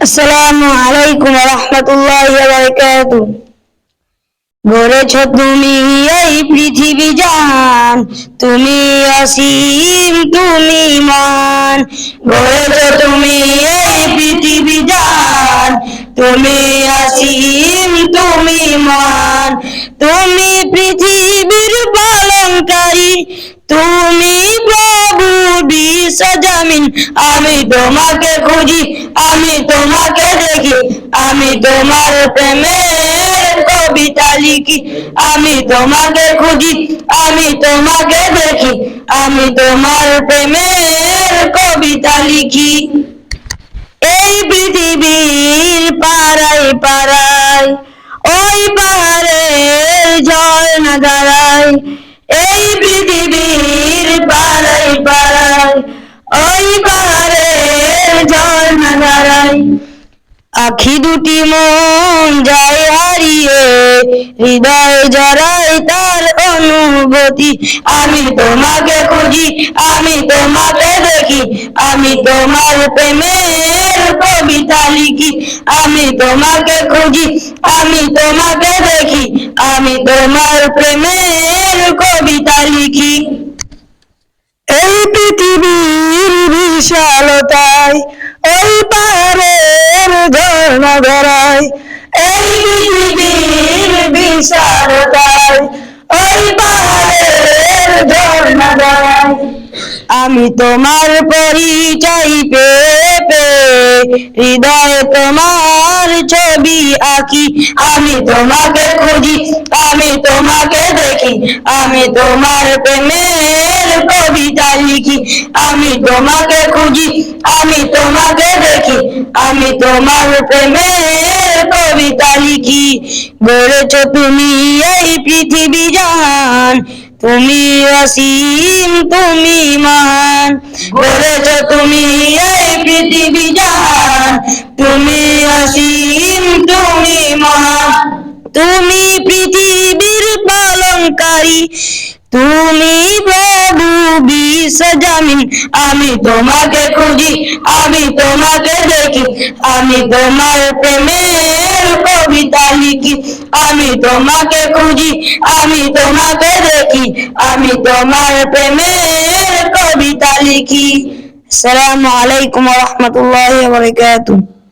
আসসালামু আলাইকুম গড়েছ তুমি এই পৃথিবী জান, তুমি অসীম, তুমি মান। গড়েছ তুমি এই পৃথিবী জান, তুমি অসীম, তুমি মান। তুমি পৃথিবীর পালনকারী, তুমি বিশ্বজামিন আমি তোমাকে খুঁজি, আমি তোমাকে দেখি, আমি তোমার প্রেমের কবিতা লিখি, আমি তোমাকে খুঁজি, আমি তোমাকে দেখি, আমি তোমার প্রেমের কবিতা লিখি। এই পৃথিবীর পাড়ায় পাড়ায়, ওই পাহাড়ের ঝর্ণা দাঁড়ায়, এই পৃথিবীর পাড়ায় আখি দুটি মন যায় হারিয়ে, হৃদয় জড়ায় তার অনুভূতি। আমি তোমাকে খুঁজি, আমি তোমাকে দেখি, আমি তোমার প্রেমের কবিতা লিখি। আমি তোমাকে খুঁজি, আমি তোমাকে দেখি, আমি তোমার প্রেমের কবিতা লিখি। এই পৃথিবীর বিশালতায় ওই পাহাড়ের ঝর্ণা ধরায় এই পৃথিবীর বিশালতায়, ওই পাহাড়ের ঝর্ণা ধরায় আমি তোমার পরিচয় পেয়ে হৃদয়ে তোমার ছবি আঁকি। আমি তোমাকে খুঁজি, আমি তোমাকে দেখি, আমি তোমার প্রেমের কবিতা লিখি আমি তোমাকে খুঁজি, আমি তোমাকে দেখি, আমি তোমার প্রেমের কবিতা লিখি। গড়েছ তুমি এই পৃথিবী জাহান তুমি অসীম, তুমি মহান তুমি এই পৃথিবী জাহান তুমি অসীম, তুমি তুমি পৃথিবীর পালনকারী, তুমি বিশ্বজামিন আমি তোমাকে খুঁজি, আমি তোমাকে দেখি, আমি তোমার প্রেমের কবিতা লিখি, আমি তোমাকে খুঁজি, আমি তোমাকে দেখি, আমি তোমার প্রেমের কবিতা লিখি। আসসালামু আলাইকুম রহমতুল্লাহ বারকাতুহ।